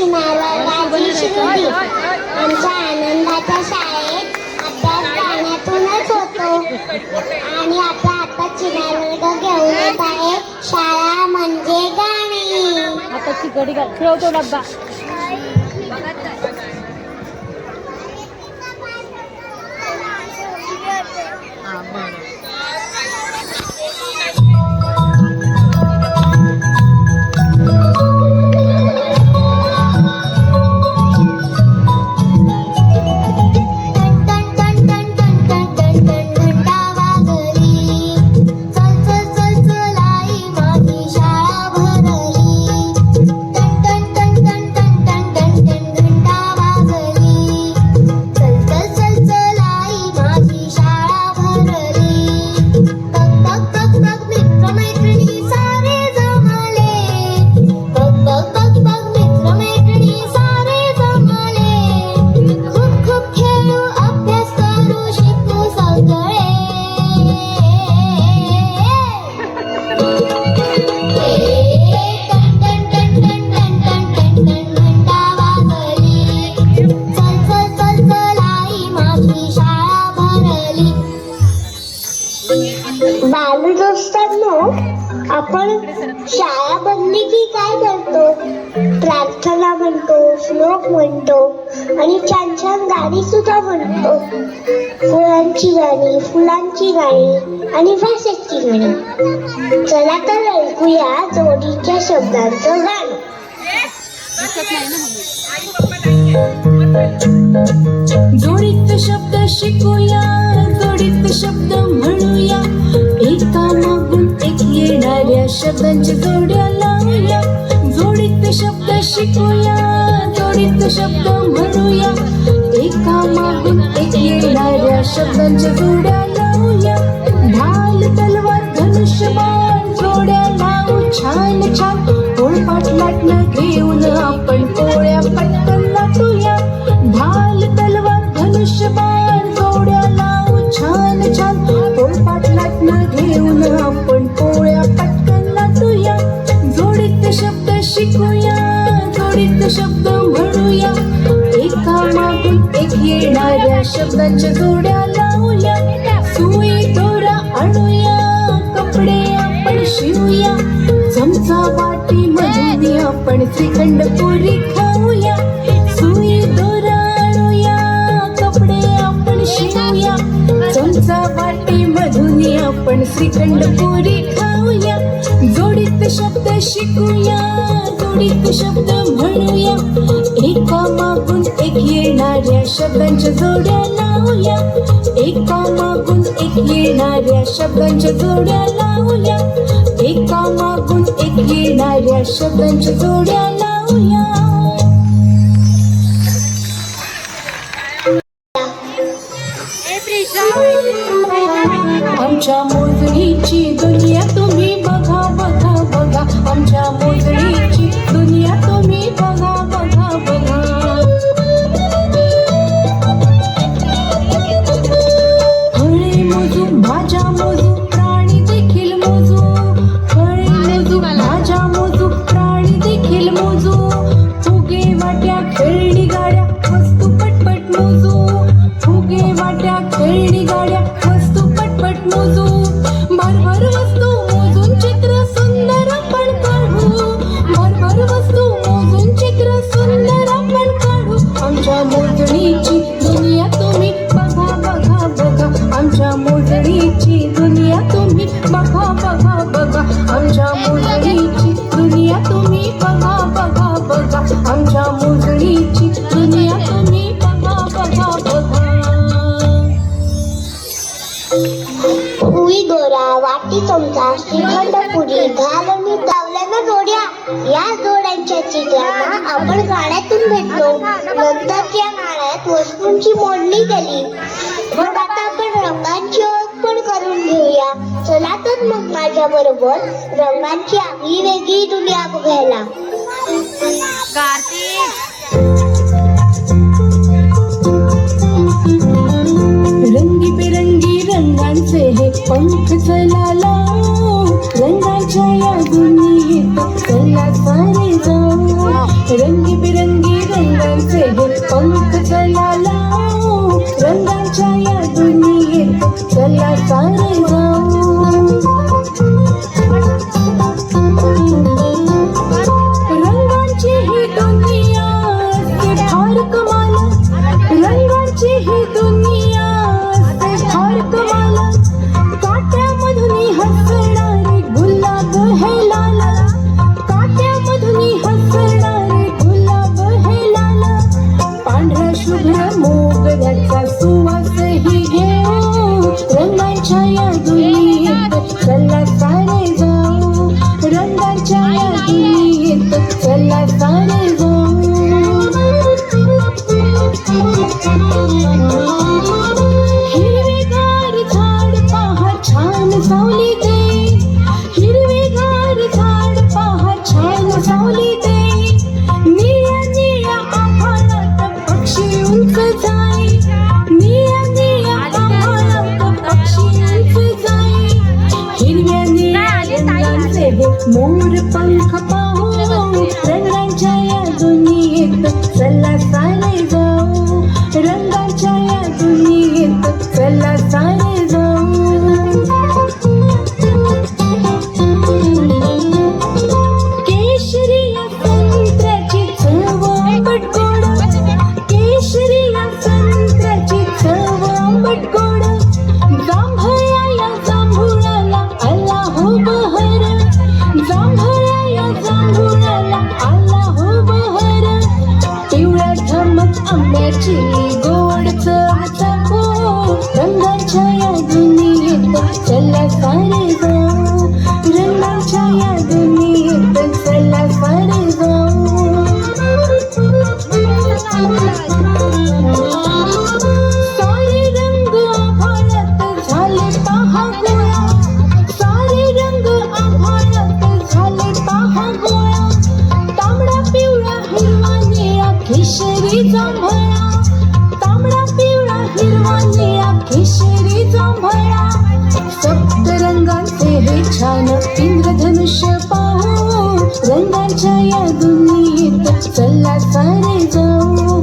चिनारची श्रुती आमच्या आनंदाच्या शाळेत अभ्यास गाण्यातूनच होतो. आणि आता आता चिनार वर्ग घेऊन येत आहे. शाळा म्हणजे गाणे. आता घाल. ठेवतो डब्बा. हा बरं. शाळा बनली की काय करतो प्रार्थना म्हणतो श्लोक म्हणतो आणि छान छान गाणी सुद्धा म्हणतो. फुलांची गाणी फुलांची गाणी आणि भाषेची गाणी. चला तर ऐकूया जोडीच्या शब्दांचं गाणं. जोडीत शब्द शिकूया जोडीत शब्द म्हणूया. येणाऱ्या शब्दांची जोड्या लावूया. जोडीत शब्द शिकूया जोडीत शब्द म्हणूया. एका मागून एक येणाऱ्या शब्दांच्या जोड्या लावूया. ढाल तलवार धनुष्यबाण जोड्या लावू. छान छान. पोळपाट लाटणं घेऊन आपण पोळ्या पटकन लाटूया. ढाल तलवार धनुष्यबाण शब्दांच्या जोड्या लावूया. सुई दोरा आणूया कपडे आपण शिवूया. चमचा वाटी मधून आपण श्रीखंड पुरी खाऊया. सुई दोरा आणूया कपडे आपण शिवूया. चमचा वाटी मधून आपण श्रीखंड पुरी खाऊया. जोडी शब्द शिकूया जोडीत शब्द म्हणूया. एका मागून एक येणाऱ्या शब्दांच्या जोड्या लावूया. एका मागून एक येणाऱ्या शब्दांच्या जोड्या लावूया. एका मागून एक येणाऱ्या शब्दांच्या जोड्या लावूया. आमच्या मोजणीची दुनिया तुम्ही बघा आमच्या मोजणीची दुनिया तुम्ही बघा बघा बघा. फळे मोजू भाज्या मोजू प्राणी देखील मोजू. फळे मोजू भाज्या मोजू प्राणी देखील मोजू. फुगे वाट्या खेळणी गाड्या वस्तू पटपट मोजू. फुगे वाट्या खेळणी गाड्या वस्तू पटपट मोजू. भरभर वस्तू मुलीची दुनिया तुम्ही बघा बघा बघा. आमच्या मुलीची दुनिया तुम्ही बघा बघा बघा. आमच्या मुलीची दुनिया तुम्ही बघा बघा बघा. उई दोरा वाटी चमचा श्रीखंड पुरी. घाल मी तावल्यानं जोड्या. या जोड्यांच्या चित्रांना आपण गाण्यातून भेटलो नंतरच्या गाण्यात वस्तूंची मोडणी केली. मग आता आपण रंगांची मग माझ्या बरोबर रंगांची आपली वेगळी दुनिया बघायला. हे पंख चलाला. रंगाच्या या दुनियेत चला सारे जाऊ. रंगी बिरंगी रंगांचे पंख चलाला. रंगाच्या या दुनियेत चला सारे जाऊ. मोर पंख पाहू रंगांच्या या दुनियेत चला सारे जाऊ. रंगांच्या या दुनियेत चला सारे तांबडा पिवळा हिरवा निळा केशरी जांभळा. सप्त रंगांचे हे छान इंद्रधनुष्य पाहू. रंगांच्या या दुनियेत चला सारे जाऊ.